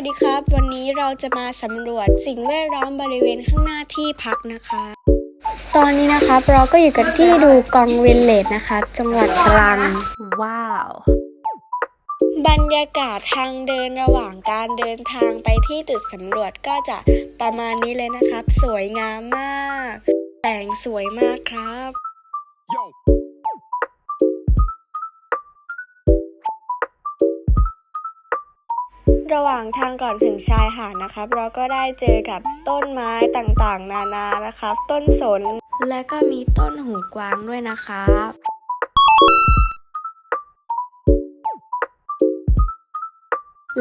วัสดีครับ วันนี้เราจะมาสำรวจสิ่งแวดล้อมบริเวณข้างหน้าที่พักนะคะ ตอนนี้นะครับเราก็อยู่กันที่ดูกองวินเลจนะคะ จังหวัดตรังว้าว บรรยากาศทางเดินระหว่างการเดินทางไปที่จุดสำรวจก็จะประมาณนี้เลยนะครับ สวยงามมาก แต่งสวยมากครับ ระหว่างทางก่อนถึงชายหาดนะครับ เราก็ได้เจอกับต้นไม้ต่างๆ นานานะครับ ต้นสน และก็มีต้นหูกวางด้วยนะครับ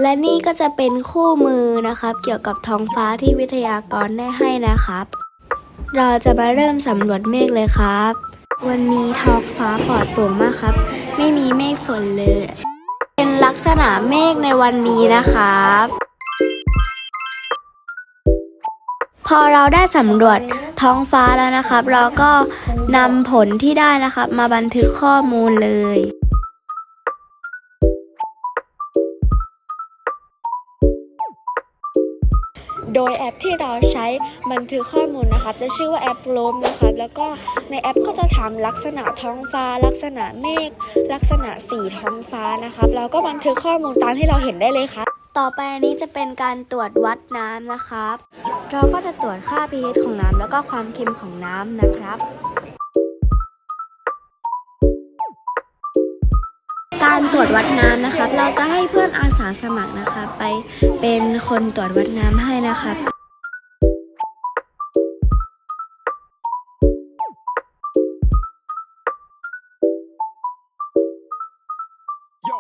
และนี่ก็จะเป็นคู่มือนะครับ เกี่ยวกับท้องฟ้าที่วิทยากรได้ให้นะครับ เราจะมาเริ่มสำรวจเมฆเลยครับ วันนี้ท้องฟ้าปลอดโปร่งมากครับ ไม่มีเมฆฝนเลย ลักษณะเมฆในวันนี้นะครับ พอเราได้สำรวจท้องฟ้าแล้วนะครับ เราก็นำผลที่ได้นะครับ มาบันทึกข้อมูลเลย โดยแอปที่เราใช้บันทึกข้อมูลนะคะ จะชื่อว่าแอปโลมนะคะแล้วก็ในแอปก็จะถามลักษณะท้องฟ้า ลักษณะเมฆลักษณะสีท้องฟ้านะคะเราก็บันทึกข้อมูลตามที่เราเห็นได้เลยค่ะต่อไปอันนี้จะเป็นการตรวจวัดน้ำนะครับ เราก็จะตรวจค่า pH ของน้ำแล้วก็ความเค็มของน้ำนะครับ การตรวจวัดน้ำนะครับ เราจะให้เพื่อนอาสาสมัครนะคะ ไปเป็นคนตรวจวัดน้ำให้นะคะโย